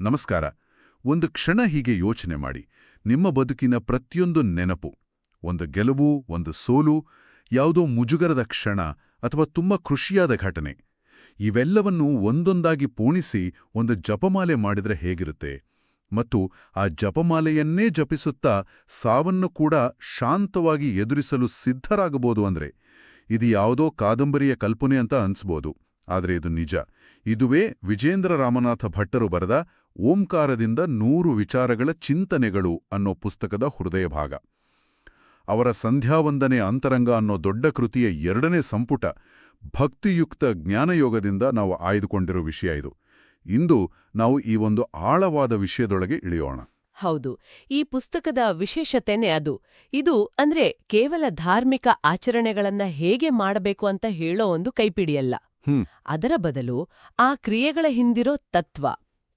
ನಮಸ್ಕಾರ. ಒಂದು ಕ್ಷಣ ಹೀಗೆ ಯೋಚನೆ ಮಾಡಿ. ನಿಮ್ಮ ಬದುಕಿನ ಪ್ರತಿಯೊಂದು ನೆನಪು, ಒಂದು ಗೆಲುವು, ಒಂದು ಸೋಲು, ಯಾವುದೋ ಮುಜುಗರದ ಕ್ಷಣ ಅಥವಾ ತುಂಬ ಖುಷಿಯಾದ ಘಟನೆ, ಇವೆಲ್ಲವನ್ನು ಒಂದೊಂದಾಗಿ ಪೋಣಿಸಿ ಒಂದು ಜಪಮಾಲೆ ಮಾಡಿದರೆ ಹೇಗಿರುತ್ತೆ? ಮತ್ತು ಆ ಜಪಮಾಲೆಯನ್ನೇ ಜಪಿಸುತ್ತಾ ಸಾವನ್ನು ಕೂಡ ಶಾಂತವಾಗಿ ಎದುರಿಸಲು ಸಿದ್ಧರಾಗಬಹುದು ಅಂದ್ರೆ, ಇದು ಯಾವುದೋ ಕಾದಂಬರಿಯ ಕಲ್ಪನೆ ಅಂತ ಅನ್ಸ್ಬೋದು. ಆದರೆ ಇದು ನಿಜ. ಇದುವೇ ವಿಜೇಂದ್ರ ರಾಮನಾಥ ಭಟ್ಟರು ಬರೆದ ಓಂಕಾರದಿಂದ ನೂರು ವಿಚಾರಗಳ ಚಿಂತನೆಗಳು ಅನ್ನೋ ಪುಸ್ತಕದ ಹೃದಯ ಭಾಗ. ಅವರ ಸಂಧ್ಯಾವಂದನೆ ಅಂತರಂಗ ಅನ್ನೋ ದೊಡ್ಡ ಕೃತಿಯ ಎರಡನೇ ಸಂಪುಟ ಭಕ್ತಿಯುಕ್ತ ಜ್ಞಾನಯೋಗದಿಂದ ನಾವು ಆಯ್ದುಕೊಂಡಿರೋ ವಿಷಯ ಇದು. ಇಂದು ನಾವು ಈ ಒಂದು ಆಳವಾದ ವಿಷಯದೊಳಗೆ ಇಳಿಯೋಣ. ಹೌದು. ಈ ಪುಸ್ತಕದ ವಿಶೇಷತೆನೇ ಅದು. ಇದು ಅಂದ್ರೆ ಕೇವಲ ಧಾರ್ಮಿಕ ಆಚರಣೆಗಳನ್ನ ಹೇಗೆ ಮಾಡಬೇಕು ಅಂತ ಹೇಳೋ ಒಂದು ಕೈಪಿಡಿಯಲ್ಲ. ಅದರ ಬದಲು ಆ ಕ್ರಿಯೆಗಳ ಹಿಂದಿರೋ ತತ್ವ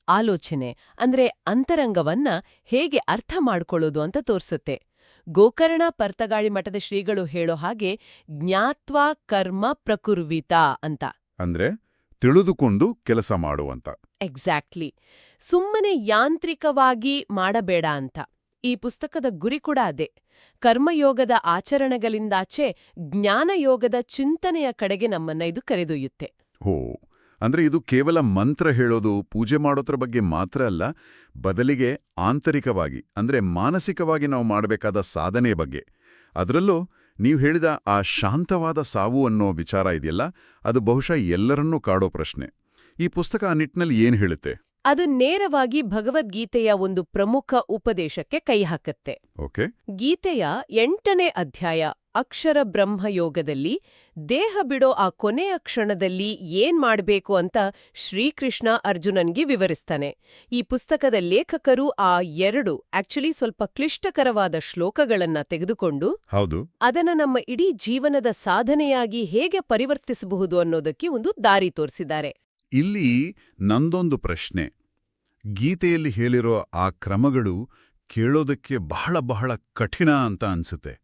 ಆಲೋಚನೆ ಅಂದ್ರೆ ಅಂತರಂಗವನ್ನ ಹೇಗೆ ಅರ್ಥ ಮಾಡ್ಕೊಳ್ಳೋದು ಅಂತ ತೋರಿಸುತ್ತೆ. ಗೋಕರ್ಣ ಪರ್ತಗಾಳಿ ಮಠದ ಶ್ರೀಗಳು ಹೇಳೋ ಹಾಗೆ ಜ್ಞಾತ್ವಾ ಕರ್ಮ ಪ್ರಕುರ್ವಿತ ಅಂತ. ಅಂದ್ರೆ ತಿಳಿದುಕೊಂಡು ಕೆಲಸ ಮಾಡುವಂತ. ಎಕ್ಸಾಕ್ಟ್ಲಿ. ಸುಮ್ಮನೆ ಯಾಂತ್ರಿಕವಾಗಿ ಮಾಡಬೇಡ ಅಂತ. ಈ ಪುಸ್ತಕದ ಗುರಿ ಕೂಡ ಅದೇ. ಕರ್ಮಯೋಗದ ಆಚರಣೆಗಳಿಂದಾಚೆ ಜ್ಞಾನಯೋಗದ ಚಿಂತನೆಯ ಕಡೆಗೆ ನಮ್ಮನ್ನ ಇದು ಕರೆದೊಯ್ಯುತ್ತೆ. ಹೋ, ಅಂದ್ರೆ ಇದು ಕೇವಲ ಮಂತ್ರ ಹೇಳೋದು, ಪೂಜೆ ಮಾಡೋದ್ರ ಬಗ್ಗೆ ಮಾತ್ರ ಅಲ್ಲ, ಬದಲಿಗೆ ಆಂತರಿಕವಾಗಿ, ಅಂದ್ರೆ ಮಾನಸಿಕವಾಗಿ ನಾವು ಮಾಡಬೇಕಾದ ಸಾಧನೆ ಬಗ್ಗೆ. ಅದರಲ್ಲೂ ನೀವು ಹೇಳಿದ ಆ ಶಾಂತವಾದ ಸಾವು ಅನ್ನೋ ವಿಚಾರ ಇದೆಯಲ್ಲ, ಅದು ಬಹುಶಃ ಎಲ್ಲರನ್ನೂ ಕಾಡೋ ಪ್ರಶ್ನೆ. ಈ ಪುಸ್ತಕ ಆ ನಿಟ್ಟಿನಲ್ಲಿ ಏನು ಹೇಳುತ್ತೆ? ಅದು ನೇರವಾಗಿ ಭಗವದ್ಗೀತೆಯ ಒಂದು ಪ್ರಮುಖ ಉಪದೇಶಕ್ಕೆ ಕೈ ಹಾಕತ್ತೆ. ಓಕೆ. ಗೀತೆಯ ಎಂಟನೇ ಅಧ್ಯಾಯ ಅಕ್ಷರ ಬ್ರಹ್ಮಯೋಗದಲ್ಲಿ ದೇಹ ಬಿಡೋ ಆ ಕೊನೆಯ ಕ್ಷಣದಲ್ಲಿ ಏನ್ ಮಾಡಬೇಕು ಅಂತ ಶ್ರೀಕೃಷ್ಣ ಅರ್ಜುನನ್ಗೆ ವಿವರಿಸ್ತಾನೆ. ಈ ಪುಸ್ತಕದ ಲೇಖಕರು ಆ ಎರಡು ಆಕ್ಚುಲಿ ಸ್ವಲ್ಪ ಕ್ಲಿಷ್ಟಕರವಾದ ಶ್ಲೋಕಗಳನ್ನ ತೆಗೆದುಕೊಂಡು ಹೌದು. ಅದನ್ನ ನಮ್ಮ ಇಡೀ ಜೀವನದ ಸಾಧನೆಯಾಗಿ ಹೇಗೆ ಪರಿವರ್ತಿಸಬಹುದು ಅನ್ನೋದಕ್ಕೆ ಒಂದು ದಾರಿ ತೋರಿಸಿದ್ದಾರೆ. ಇಲ್ಲಿ ನಂದೊಂದು ಪ್ರಶ್ನೆ. ಗೀತೆಯಲ್ಲಿ ಹೇಳಿರೋ ಆ ಕ್ರಮಗಳು ಕೇಳೋದಕ್ಕೆ ಬಹಳ ಬಹಳ ಕಠಿಣ ಅಂತ ಅನ್ಸುತ್ತೆ.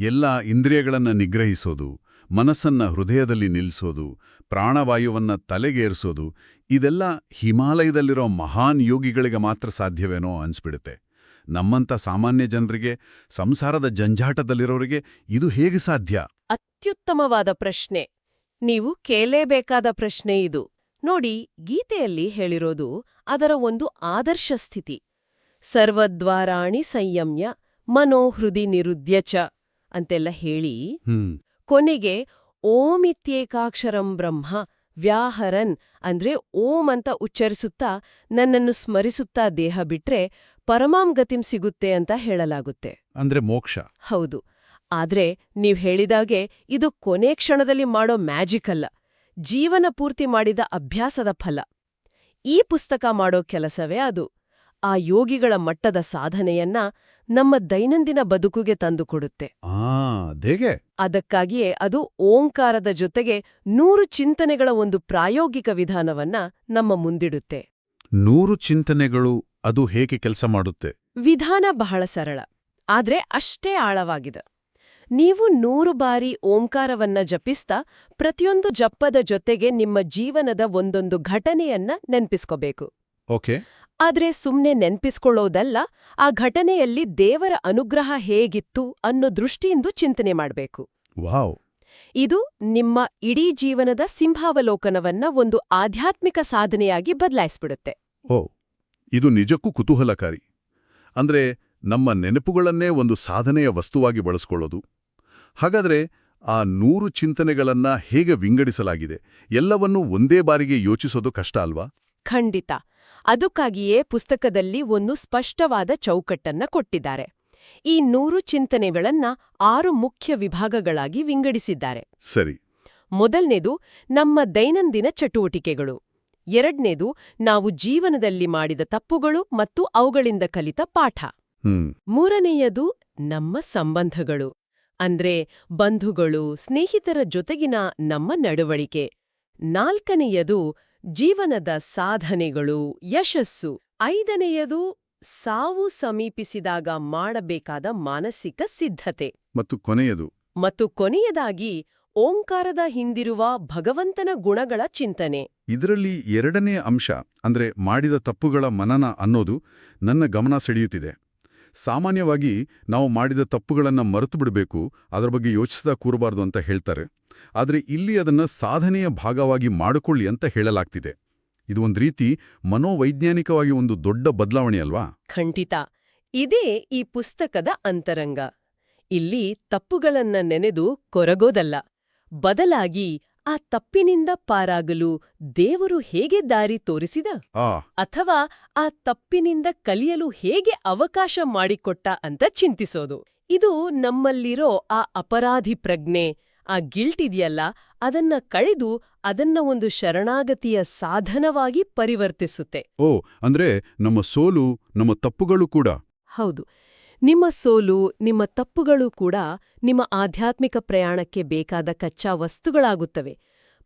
ಎಲ್ಲ ಇಂದ್ರಿಯಗಳನ್ನು ನಿಗ್ರಹಿಸೋದು, ಮನಸ್ಸನ್ನ ಹೃದಯದಲ್ಲಿ ನಿಲ್ಲಿಸೋದು ಪ್ರಾಣವಾಯುವನ್ನ ತಲೆಗೇರಿಸೋದು, ಇದೆಲ್ಲ ಹಿಮಾಲಯದಲ್ಲಿರೋ ಮಹಾನ್ ಯೋಗಿಗಳಿಗೆ ಮಾತ್ರ ಸಾಧ್ಯವೇನೋ ಅನ್ಸ್ಬಿಡುತ್ತೆ. ನಮ್ಮಂಥ ಸಾಮಾನ್ಯ ಜನರಿಗೆ, ಸಂಸಾರದ ಜಂಜಾಟದಲ್ಲಿರೋರಿಗೆ ಇದು ಹೇಗೆ ಸಾಧ್ಯ? ಅತ್ಯುತ್ತಮವಾದ ಪ್ರಶ್ನೆ. ನೀವು ಕೇಳಲೇಬೇಕಾದ ಪ್ರಶ್ನೆ ಇದು. ನೋಡಿ ಗೀತೆಯಲ್ಲಿ ಹೇಳಿರೋದು ಅದರ ಒಂದು ಆದರ್ಶ ಸ್ಥಿತಿ. ಸರ್ವದ್ವಾರಾಣಿ ಸಂಯಮ್ಯ ಮನೋಹೃದಿ ನಿರುದ್ಯ ಚ ಅಂತೆಲ್ಲ ಹೇಳಿ ಕೊನೆಗೆ ಓಮಿತ್ಯೇಕಾಕ್ಷರಂ ಬ್ರಹ್ಮ ವ್ಯಾಹರನ್ ಅಂದ್ರೆ ಓಂ ಅಂತ ಉಚ್ಚರಿಸುತ್ತಾ ನನ್ನನ್ನು ಸ್ಮರಿಸುತ್ತಾ ದೇಹ ಬಿಟ್ರೆ ಪರಮಾಂ ಗತಿಂ ಸಿಗುತ್ತೆ ಅಂತ ಹೇಳಲಾಗುತ್ತೆ. ಅಂದ್ರೆ ಮೋಕ್ಷ. ಹೌದು. ಆದ್ರೆ ನೀವ್ ಹೇಳಿದಾಗೆ ಇದು ಕೊನೆ ಕ್ಷಣದಲ್ಲಿ ಮಾಡೋ ಮ್ಯಾಜಿಕ್ ಅಲ್ಲ. ಜೀವನ ಪೂರ್ತಿ ಮಾಡಿದ ಅಭ್ಯಾಸದ ಫಲ. ಈ ಪುಸ್ತಕ ಮಾಡೋ ಕೆಲಸವೇ ಅದು. ಆ ಯೋಗಿಗಳ ಮಟ್ಟದ ಸಾಧನೆಯನ್ನ ನಮ್ಮ ದೈನಂದಿನ ಬದುಕುಗೆ ತಂದುಕೊಡುತ್ತೆ ಅದಕ್ಕಾಗಿಯೇ ಅದು ಓಂಕಾರದ ಜೊತೆಗೆ ನೂರು ಚಿಂತನೆಗಳ ಒಂದು ಪ್ರಾಯೋಗಿಕ ವಿಧಾನವನ್ನ ನಮ್ಮ ಮುಂದಿಡುತ್ತೆ. ನೂರು ಚಿಂತನೆಗಳು ಅದು ಹೇಗೆ ಕೆಲಸ ಮಾಡುತ್ತೆ? ವಿಧಾನ ಬಹಳ ಸರಳ. ಆದ್ರೆ ಅಷ್ಟೇ ಆಳವಾಗಿದೆ. ನೀವು ನೂರು ಬಾರಿ ಓಂಕಾರವನ್ನ ಜಪಿಸ್ತಾ ಪ್ರತಿಯೊಂದು ಜಪ್ಪದ ಜೊತೆಗೆ ನಿಮ್ಮ ಜೀವನದ ಒಂದೊಂದು ಘಟನೆಯನ್ನ ನೆನ್ಪಿಸ್ಕೋಬೇಕು. ಓಕೆ. ಆದ್ರೆ ಸುಮ್ನೆ ನೆನ್ಪಿಸ್ಕೊಳ್ಳೋದಲ್ಲ ಆ ಘಟನೆಯಲ್ಲಿ ದೇವರ ಅನುಗ್ರಹ ಹೇಗಿತ್ತು ಅನ್ನೋ ದೃಷ್ಟಿಯಿಂದ ಚಿಂತನೆ ಮಾಡಬೇಕು. ವಾವ್. ಇದು ನಿಮ್ಮ ಇಡೀ ಜೀವನದ ಸಿಂಹಾವಲೋಕನವನ್ನ ಒಂದು ಆಧ್ಯಾತ್ಮಿಕ ಸಾಧನೆಯಾಗಿ ಬದಲಾಯಿಸ್ಬಿಡುತ್ತೆ. ಓ ಇದು ನಿಜಕ್ಕೂ ಕುತೂಹಲಕಾರಿ. ಅಂದ್ರೆ ನಮ್ಮ ನೆನಪುಗಳನ್ನೇ ಒಂದು ಸಾಧನೆಯ ವಸ್ತುವಾಗಿ ಬಳಸ್ಕೊಳ್ಳೋದು. ಹಾಗಾದ್ರೆ ಆ ನೂರು ಚಿಂತನೆಗಳನ್ನ ಹೇಗೆ ವಿಂಗಡಿಸಲಾಗಿದೆ? ಎಲ್ಲವನ್ನೂ ಒಂದೇ ಬಾರಿಗೆ ಯೋಚಿಸೋದು ಕಷ್ಟ ಅಲ್ವಾ? ಖಂಡಿತ. ಅದಕ್ಕಾಗಿಯೇ ಪುಸ್ತಕದಲ್ಲಿ ಒಂದು ಸ್ಪಷ್ಟವಾದ ಚೌಕಟ್ಟನ್ನ ಕೊಟ್ಟಿದ್ದಾರೆ. ಈ ನೂರು ಚಿಂತನೆಗಳನ್ನ ಆರು ಮುಖ್ಯ ವಿಭಾಗಗಳಾಗಿ ವಿಂಗಡಿಸಿದ್ದಾರೆ. ಸರಿ. ಮೊದಲನೇದು ನಮ್ಮ ದೈನಂದಿನ ಚಟುವಟಿಕೆಗಳು. ಎರಡನೇದು ನಾವು ಜೀವನದಲ್ಲಿ ಮಾಡಿದ ತಪ್ಪುಗಳು ಮತ್ತು ಅವುಗಳಿಂದ ಕಲಿತ ಪಾಠ. ಮೂರನೆಯದು ನಮ್ಮ ಸಂಬಂಧಗಳು. ಅಂದ್ರೆ ಬಂಧುಗಳು ಸ್ನೇಹಿತರ ಜೊತೆಗಿನ ನಮ್ಮ ನಡವಳಿಕೆ. ನಾಲ್ಕನೆಯದು ಜೀವನದ ಸಾಧನೆಗಳು ಯಶಸ್ಸು. ಐದನೆಯದು ಸಾವು ಸಮೀಪಿಸಿದಾಗ ಮಾಡಬೇಕಾದ ಮಾನಸಿಕ ಸಿದ್ಧತೆ. ಮತ್ತು ಕೊನೆಯದು ಮತ್ತು ಕೊನೆಯದಾಗಿ ಓಂಕಾರದ ಹಿಂದಿರುವ ಭಗವಂತನ ಗುಣಗಳ ಚಿಂತನೆ. ಇದರಲ್ಲಿ ಎರಡನೇ ಅಂಶ ಅಂದ್ರೆ ಮಾಡಿದ ತಪ್ಪುಗಳ ಮನನ ಅನ್ನೋದು ನನ್ನ ಗಮನ ಸೆಳೆಯುತ್ತಿದೆ. ಸಾಮಾನ್ಯವಾಗಿ ನಾವು ಮಾಡಿದ ತಪ್ಪುಗಳನ್ನು ಮರೆತು ಬಿಡಬೇಕು, ಅದರ ಬಗ್ಗೆ ಯೋಚಿಸ್ತಾ ಕೂರಬಾರ್ದು ಅಂತ ಹೇಳ್ತಾರೆ. ಆದರೆ ಇಲ್ಲಿ ಅದನ್ನು ಸಾಧನೆಯ ಭಾಗವಾಗಿ ಮಾಡಿಕೊಳ್ಳಿ ಅಂತ ಹೇಳಲಾಗ್ತಿದೆ. ಇದು ಒಂದು ರೀತಿ ಮನೋವೈಜ್ಞಾನಿಕವಾಗಿ ಒಂದು ದೊಡ್ಡ ಬದಲಾವಣೆ ಅಲ್ವಾ? ಖಂಡಿತ. ಇದೇ ಈ ಪುಸ್ತಕದ ಅಂತರಂಗ. ಇಲ್ಲಿ ತಪ್ಪುಗಳನ್ನ ನೆನೆದು ಕೊರಗೋದಲ್ಲ. ಬದಲಾಗಿ ಆ ತಪ್ಪಿನಿಂದ ಪಾರಾಗಲು ದೇವರು ಹೇಗೆ ದಾರಿ ತೋರಿಸಿದ? ಅಥವಾ ಆ ತಪ್ಪಿನಿಂದ ಕಲಿಯಲು ಹೇಗೆ ಅವಕಾಶ ಮಾಡಿಕೊಟ್ಟ ಅಂತ ಚಿಂತಿಸೋದು. ಇದು ನಮ್ಮಲ್ಲಿರೋ ಆ ಅಪರಾಧಿ ಪ್ರಜ್ಞೆ ಆ ಗಿಲ್ಟ್ ಇದೆಯಲ್ಲ ಅದನ್ನ ಕಳೆದು ಅದನ್ನ ಒಂದು ಶರಣಾಗತಿಯ ಸಾಧನವಾಗಿ ಪರಿವರ್ತಿಸುತ್ತೆ. ಓ ಅಂದ್ರೆ ನಮ್ಮ ಸೋಲು ನಮ್ಮ ತಪ್ಪುಗಳು ಕೂಡ. ಹೌದು. ನಿಮ್ಮ ಸೋಲು, ನಿಮ್ಮ ತಪ್ಪುಗಳು ಕೂಡ ನಿಮ್ಮ ಆಧ್ಯಾತ್ಮಿಕ ಪ್ರಯಾಣಕ್ಕೆ ಬೇಕಾದ ಕಚ್ಚಾ ವಸ್ತುಗಳಾಗುತ್ತವೆ.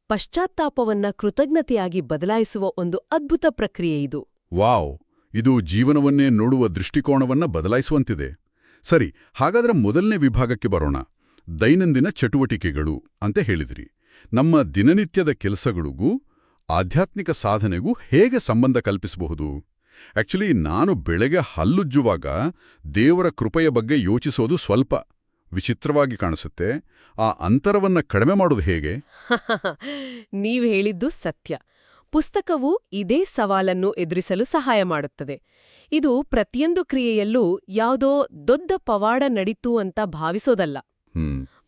ಪಶ್ಚಾತ್ತಾಪವನ್ನ ಕೃತಜ್ಞತೆಯಾಗಿ ಬದಲಾಯಿಸುವ ಒಂದು ಅದ್ಭುತ ಪ್ರಕ್ರಿಯೆ ಇದು. ವಾವ್! ಇದು ಜೀವನವನ್ನೇ ನೋಡುವ ದೃಷ್ಟಿಕೋನವನ್ನ ಬದಲಾಯಿಸುವಂತಿದೆ. ಸರಿ, ಹಾಗಾದ್ರೆ ಮೊದಲನೇ ವಿಭಾಗಕ್ಕೆ ಬರೋಣ. ದೈನಂದಿನ ಚಟುವಟಿಕೆಗಳು ಅಂತ ಹೇಳಿದ್ರಿ. ನಮ್ಮ ದಿನನಿತ್ಯದ ಕೆಲಸಗಳಿಗೂ, ಆಧ್ಯಾತ್ಮಿಕ ಸಾಧನೆಗೂ ಹೇಗೆ ಸಂಬಂಧ ಕಲ್ಪಿಸಬಹುದು? ಆಕ್ಚುಲಿ ನಾನು ಬೆಳಗ್ಗೆ ಹಲ್ಲುಜ್ಜುವಾಗ ದೇವರ ಕೃಪೆಯ ಬಗ್ಗೆ ಯೋಚಿಸೋದು ಸ್ವಲ್ಪ ವಿಚಿತ್ರವಾಗಿ ಕಾಣಿಸುತ್ತೆ. ಆ ಅಂತರವನ್ನ ಕಡಿಮೆ ಮಾಡೋದು ಹೇಗೆ? ನೀವು ಹೇಳಿದ್ದು ಸತ್ಯ. ಪುಸ್ತಕವು ಇದೇ ಸವಾಲನ್ನು ಎದುರಿಸಲು ಸಹಾಯ ಮಾಡುತ್ತದೆ. ಇದು ಪ್ರತಿಯೊಂದು ಕ್ರಿಯೆಯಲ್ಲೂ ಯಾವುದೋ ದೊಡ್ಡ ಪವಾಡ ನಡೀತು ಅಂತ ಭಾವಿಸೋದಲ್ಲ.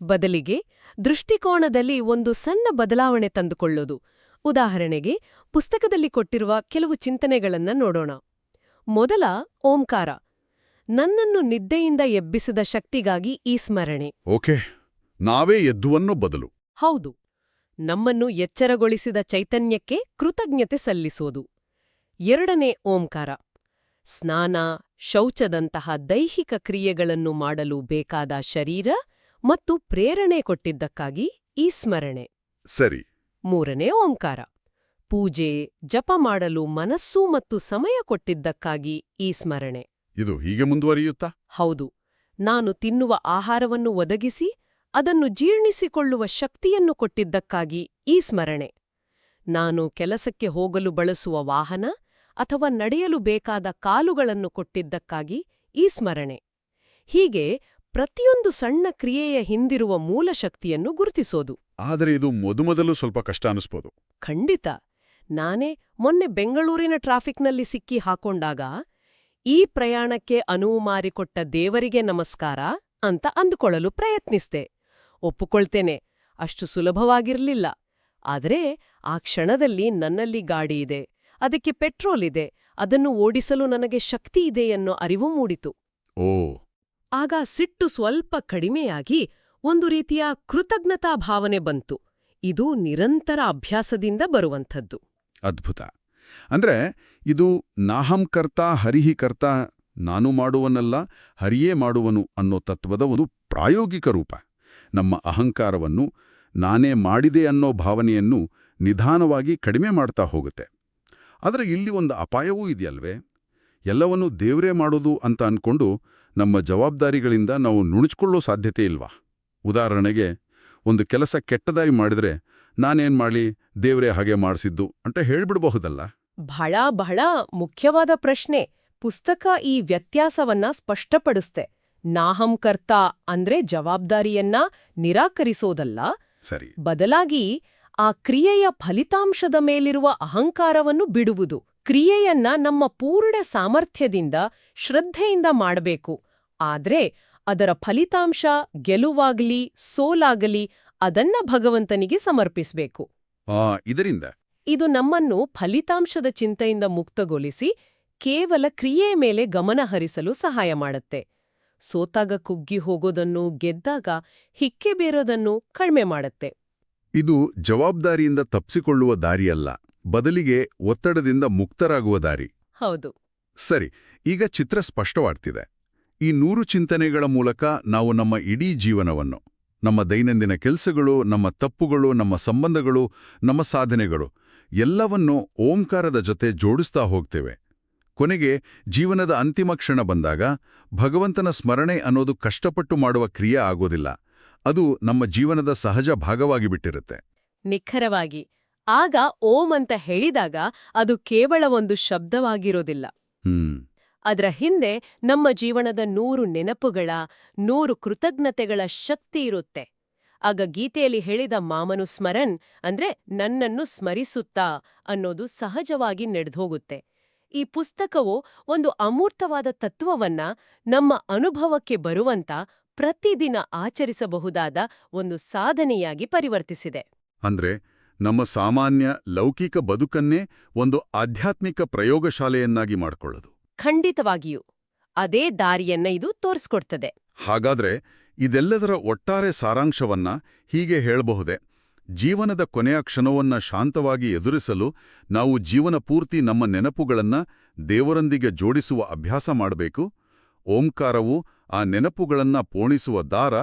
ಬದಲಿಗೆ ದೃಷ್ಟಿಕೋನದಲ್ಲಿ ಒಂದು ಸಣ್ಣ ಬದಲಾವಣೆ ತಂದುಕೊಳ್ಳೋದು. ಉದಾಹರಣೆಗೆ ಪುಸ್ತಕದಲ್ಲಿ ಕೊಟ್ಟಿರುವ ಕೆಲವು ಚಿಂತನೆಗಳನ್ನ ನೋಡೋಣ. ಮೊದಲ ಓಂಕಾರ ನನ್ನನ್ನು ನಿದ್ದೆಯಿಂದ ಎಬ್ಬಿಸಿದ ಶಕ್ತಿಗಾಗಿ ಈ ಸ್ಮರಣೆ. ಓಕೆ ನಾವೇ ಎದ್ದುವನ್ನು ಬದಲು. ಹೌದು ನಮ್ಮನ್ನು ಎಚ್ಚರಗೊಳಿಸಿದ ಚೈತನ್ಯಕ್ಕೆ ಕೃತಜ್ಞತೆ ಸಲ್ಲಿಸೋದು. ಎರಡನೇ ಓಂಕಾರ ಸ್ನಾನ ಶೌಚದಂತಹ ದೈಹಿಕ ಕ್ರಿಯೆಗಳನ್ನು ಮಾಡಲು ಬೇಕಾದ ಶರೀರ ಮತ್ತು ಪ್ರೇರಣೆ ಕೊಟ್ಟಿದ್ದಕ್ಕಾಗಿ ಈ ಸ್ಮರಣೆ. ಸರಿ. ಮೂರನೇ ಓಂಕಾರ. ಪೂಜೆ ಜಪ ಮಾಡಲು ಮನಸ್ಸು ಮತ್ತು ಸಮಯ ಕೊಟ್ಟಿದ್ದಕ್ಕಾಗಿ ಈ ಸ್ಮರಣೆ. ಇದು ಹೀಗೆ ಮುಂದುವರಿಯುತ್ತಾ? ಹೌದು. ನಾನು ತಿನ್ನುವ ಆಹಾರವನ್ನು ಒದಗಿಸಿ ಅದನ್ನು ಜೀರ್ಣಿಸಿಕೊಳ್ಳುವ ಶಕ್ತಿಯನ್ನು ಕೊಟ್ಟಿದ್ದಕ್ಕಾಗಿ ಈ ಸ್ಮರಣೆ. ನಾನು ಕೆಲಸಕ್ಕೆ ಹೋಗಲು ಬಳಸುವ ವಾಹನ ಅಥವಾ ನಡೆಯಲು ಬೇಕಾದ ಕಾಲುಗಳನ್ನು ಕೊಟ್ಟಿದ್ದಕ್ಕಾಗಿ ಈ ಸ್ಮರಣೆ. ಹೀಗೆ ಪ್ರತಿಯೊಂದು ಸಣ್ಣ ಕ್ರಿಯೆಯ ಹಿಂದಿರುವ ಮೂಲ ಶಕ್ತಿಯನ್ನು ಗುರುತಿಸೋದು. ಆದರೆ ಇದು ಮೊದಮೊದಲು ಸ್ವಲ್ಪ ಕಷ್ಟ ಅನಿಸ್ಬೋದು. ಖಂಡಿತ. ನಾನೇ ಮೊನ್ನೆ ಬೆಂಗಳೂರಿನ ಟ್ರಾಫಿಕ್ನಲ್ಲಿ ಸಿಕ್ಕಿ ಹಾಕೊಂಡಾಗ ಈ ಪ್ರಯಾಣಕ್ಕೆ ಅನುವು ಮಾರಿಕೊಟ್ಟ ದೇವರಿಗೆ ನಮಸ್ಕಾರ ಅಂತ ಅಂದುಕೊಳ್ಳಲು ಪ್ರಯತ್ನಿಸ್ದೆ. ಒಪ್ಪುಕೊಳ್ತೇನೆ ಅಷ್ಟು ಸುಲಭವಾಗಿರ್ಲಿಲ್ಲ. ಆದರೆ ಆ ಕ್ಷಣದಲ್ಲಿ ನನ್ನಲ್ಲಿ ಗಾಡಿ ಇದೆ ಅದಕ್ಕೆ ಪೆಟ್ರೋಲ್ ಇದೆ ಅದನ್ನು ಓಡಿಸಲು ನನಗೆ ಶಕ್ತಿ ಇದೆ ಅನ್ನೋ ಅರಿವು ಮೂಡಿತು. ಓ ಆಗ ಸಿಟ್ಟು ಸ್ವಲ್ಪ ಕಡಿಮೆಯಾಗಿ ಒಂದು ರೀತಿಯ ಕೃತಜ್ಞತಾ ಭಾವನೆ ಬಂತು. ಇದು ನಿರಂತರ ಅಭ್ಯಾಸದಿಂದ ಬರುವಂಥದ್ದು. ಅದ್ಭುತ. ಅಂದ್ರೆ ಇದು ನಾಹಂಕರ್ತ ಹರಿಹಿ ಕರ್ತ ನಾನು ಮಾಡುವನಲ್ಲ, ಹರಿಯೇ ಮಾಡುವನು ಅನ್ನೋ ತತ್ವದ ಒಂದು ಪ್ರಾಯೋಗಿಕ ರೂಪ. ನಮ್ಮ ಅಹಂಕಾರವನ್ನು ನಾನೇ ಮಾಡಿದೆ ಅನ್ನೋ ಭಾವನೆಯನ್ನು ನಿಧಾನವಾಗಿ ಕಡಿಮೆ ಮಾಡ್ತಾ ಹೋಗುತ್ತೆ. ಆದರೆ ಇಲ್ಲಿ ಒಂದು ಅಪಾಯವೂ ಇದೆಯಲ್ವೇ? ಎಲ್ಲವನ್ನೂ ದೇವ್ರೇ ಮಾಡೋದು ಅಂತ ಅನ್ಕೊಂಡು ನಮ್ಮ ಜವಾಬ್ದಾರಿಗಳಿಂದ ನಾವು ನುಣುಚ್ಕೊಳ್ಳೋ ಸಾಧ್ಯತೆ ಇಲ್ವಾ? ಉದಾಹರಣೆಗೆ ಒಂದು ಕೆಲಸ ಕೆಟ್ಟದಾರಿ ಮಾಡಿದ್ರೆ ನಾನೇನು ಮಾಡಲಿ ದೇವ್ರೇ ಹಾಗೆ ಮಾಡಿಸಿದ್ದು ಅಂತ ಹೇಳ್ಬಿಡಬಹುದಲ್ಲ? ಬಹಳ ಬಹಳ ಮುಖ್ಯವಾದ ಪ್ರಶ್ನೆ. ಪುಸ್ತಕ ಈ ವ್ಯತ್ಯಾಸವನ್ನ ಸ್ಪಷ್ಟಪಡಿಸ್ತೆ. ನಾಹಂಕರ್ತ ಅಂದ್ರೆ ಜವಾಬ್ದಾರಿಯನ್ನ ನಿರಾಕರಿಸೋದಲ್ಲ. ಸರಿ. ಬದಲಾಗಿ ಆ ಕ್ರಿಯೆಯ ಫಲಿತಾಂಶದ ಮೇಲಿರುವ ಅಹಂಕಾರವನ್ನು ಬಿಡುವುದು. ಕ್ರಿಯೆಯನ್ನ ನಮ್ಮ ಪೂರ್ಣ ಸಾಮರ್ಥ್ಯದಿಂದ ಶ್ರದ್ಧೆಯಿಂದ ಮಾಡಬೇಕು. ಆದ್ರೆ ಅದರ ಫಲಿತಾಂಶ ಗೆಲುವಾಗಲಿ ಸೋಲಾಗಲಿ ಅದನ್ನ ಭಗವಂತನಿಗೆ ಸಮರ್ಪಿಸಬೇಕು. ಇದರಿಂದ? ಇದು ನಮ್ಮನ್ನು ಫಲಿತಾಂಶದ ಚಿಂತೆಯಿಂದ ಮುಕ್ತಗೊಳಿಸಿ ಕೇವಲ ಕ್ರಿಯೆಯ ಮೇಲೆ ಗಮನ ಹರಿಸಲು ಸಹಾಯ ಮಾಡುತ್ತೆ. ಸೋತಾಗ ಕುಗ್ಗಿ ಹೋಗೋದನ್ನು ಗೆದ್ದಾಗ ಹಿಕ್ಕೆ ಬೇರೋದನ್ನು ಕಡಿಮೆ ಮಾಡುತ್ತೆ. ಇದು ಜವಾಬ್ದಾರಿಯಿಂದ ತಪ್ಪಿಸಿಕೊಳ್ಳುವ ದಾರಿಯಲ್ಲ. ಬದಲಿಗೆ ಒತ್ತಡದಿಂದ ಮುಕ್ತರಾಗುವ ದಾರಿ. ಹೌದು. ಸರಿ ಈಗ ಚಿತ್ರ ಸ್ಪಷ್ಟವಾಗ್ತಿದೆ. ಈ ನೂರು ಚಿಂತನೆಗಳ ಮೂಲಕ ನಾವು ನಮ್ಮ ಇಡೀ ಜೀವನವನ್ನು ನಮ್ಮ ದೈನಂದಿನ ಕೆಲಸಗಳು ನಮ್ಮ ತಪ್ಪುಗಳು ನಮ್ಮ ಸಂಬಂಧಗಳು ನಮ್ಮ ಸಾಧನೆಗಳು ಎಲ್ಲವನ್ನೂ ಓಂಕಾರದ ಜೊತೆ ಜೋಡಿಸ್ತಾ ಹೋಗ್ತೇವೆ. ಕೊನೆಗೆ ಜೀವನದ ಅಂತಿಮ ಕ್ಷಣ ಬಂದಾಗ ಭಗವಂತನ ಸ್ಮರಣೆ ಅನ್ನೋದು ಕಷ್ಟಪಟ್ಟು ಮಾಡುವ ಕ್ರಿಯೆ ಆಗೋದಿಲ್ಲ. ಅದು ನಮ್ಮ ಜೀವನದ ಸಹಜ ಭಾಗವಾಗಿ ಬಿಟ್ಟಿರುತ್ತೆ. ನಿಖರವಾಗಿ ಆಗ ಓಂ ಅಂತ ಹೇಳಿದಾಗ ಅದು ಕೇವಲ ಒಂದು ಶಬ್ದವಾಗಿರೋದಿಲ್ಲ. ಅದರ ಹಿಂದೆ ನಮ್ಮ ಜೀವನದ ನೂರು ನೆನಪುಗಳ ನೂರು ಕೃತಜ್ಞತೆಗಳ ಶಕ್ತಿ ಇರುತ್ತೆ. ಆಗ ಗೀತೆಯಲ್ಲಿ ಹೇಳಿದ ಮಾಮನು ಸ್ಮರನ್ ಅಂದ್ರೆ ನನ್ನನ್ನು ಸ್ಮರಿಸುತ್ತಾ ಅನ್ನೋದು ಸಹಜವಾಗಿ ನಡೆದೋಗುತ್ತೆ ಈ ಪುಸ್ತಕವು ಒಂದು ಅಮೂರ್ತವಾದ ತತ್ವವನ್ನ ನಮ್ಮ ಅನುಭವಕ್ಕೆ ಬರುವಂತ ಪ್ರತಿದಿನ ಆಚರಿಸಬಹುದಾದ ಒಂದು ಸಾಧನೆಯಾಗಿ ಪರಿವರ್ತಿಸಿದೆ. ಅಂದ್ರೆ ನಮ್ಮ ಸಾಮಾನ್ಯ ಲೌಕಿಕ ಬದುಕನ್ನೇ ಒಂದು ಆಧ್ಯಾತ್ಮಿಕ ಪ್ರಯೋಗಶಾಲೆಯನ್ನಾಗಿ ಮಾಡಿಕೊಳ್ಳೋದು. ಖಂಡಿತವಾಗಿಯೂ. ಅದೇ ದಾರಿಯನ್ನ ಇದು ತೋರಿಸ್ಕೊಡ್ತದೆ. ಹಾಗಾದ್ರೆ ಇದೆಲ್ಲದರ ಒಟ್ಟಾರೆ ಸಾರಾಂಶವನ್ನ ಹೀಗೆ ಹೇಳಬಹುದೇ ಜೀವನದ ಕೊನೆಯ ಕ್ಷಣವನ್ನ ಶಾಂತವಾಗಿ ಎದುರಿಸಲು ನಾವು ಜೀವನ ಪೂರ್ತಿ ನಮ್ಮ ನೆನಪುಗಳನ್ನ ದೇವರೊಂದಿಗೆ ಜೋಡಿಸುವ ಅಭ್ಯಾಸ ಮಾಡಬೇಕು ಓಂಕಾರವು ಆ ನೆನಪುಗಳನ್ನ ಪೋಣಿಸುವ ದಾರ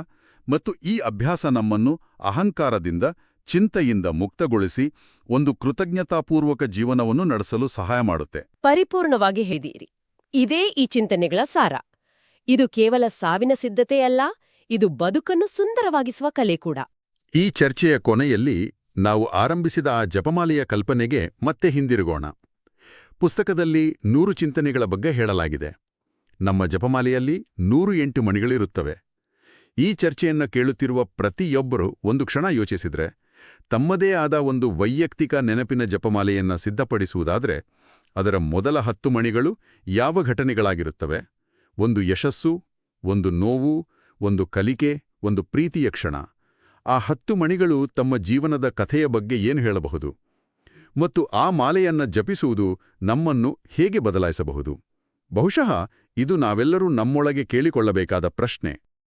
ಮತ್ತು ಈ ಅಭ್ಯಾಸ ನಮ್ಮನ್ನು ಅಹಂಕಾರದಿಂದ ಚಿಂತೆಯಿಂದ ಮುಕ್ತಗೊಳಿಸಿ ಒಂದು ಕೃತಜ್ಞತಾಪೂರ್ವಕ ಜೀವನವನ್ನು ನಡೆಸಲು ಸಹಾಯ ಮಾಡುತ್ತೆ. ಪರಿಪೂರ್ಣವಾಗಿ ಹೇಳಿದಿರಿ ಇದೇ ಈ ಚಿಂತನೆಗಳ ಸಾರ. ಇದು ಕೇವಲ ಸಾವಿನ ಸಿದ್ಧತೆಯಲ್ಲ ಇದು ಬದುಕನ್ನು ಸುಂದರವಾಗಿಸುವ ಕಲೆ ಕೂಡ. ಈ ಚರ್ಚೆಯ ಕೊನೆಯಲ್ಲಿ ನಾವು ಆರಂಭಿಸಿದ ಆ ಜಪಮಾಲೆಯ ಕಲ್ಪನೆಗೆ ಮತ್ತೆ ಹಿಂದಿರುಗೋಣ. ಪುಸ್ತಕದಲ್ಲಿ ನೂರು ಚಿಂತನೆಗಳ ಬಗ್ಗೆ ಹೇಳಲಾಗಿದೆ. ನಮ್ಮ ಜಪಮಾಲೆಯಲ್ಲಿ ನೂರು ಎಂಟು ಮಣಿಗಳಿರುತ್ತವೆ. ಈ ಚರ್ಚೆಯನ್ನು ಕೇಳುತ್ತಿರುವ ಪ್ರತಿಯೊಬ್ಬರು ಒಂದು ಕ್ಷಣ ಯೋಚಿಸಿದ್ರೆ ತಮ್ಮದೇ ಆದ ಒಂದು ವೈಯಕ್ತಿಕ ನೆನಪಿನ ಜಪಮಾಲೆಯನ್ನು ಸಿದ್ಧಪಡಿಸುವುದಾದರೆ, ಅದರ ಮೊದಲ ಹತ್ತು ಮಣಿಗಳು ಯಾವ ಘಟನೆಗಳಾಗಿರುತ್ತವೆ? ಒಂದು ಯಶಸ್ಸು, ಒಂದು ನೋವು, ಒಂದು ಕಲಿಕೆ, ಒಂದು ಪ್ರೀತಿಯ ಕ್ಷಣ. ಆ ಹತ್ತು ಮಣಿಗಳು ತಮ್ಮ ಜೀವನದ ಕಥೆಯ ಬಗ್ಗೆ ಏನು ಹೇಳಬಹುದು? ಮತ್ತು ಆ ಮಾಲೆಯನ್ನು ಜಪಿಸುವುದು ನಮ್ಮನ್ನು ಹೇಗೆ ಬದಲಾಯಿಸಬಹುದು? ಬಹುಶಃ ಇದು ನಾವೆಲ್ಲರೂ ನಮ್ಮೊಳಗೆ ಕೇಳಿಕೊಳ್ಳಬೇಕಾದ ಪ್ರಶ್ನೆ.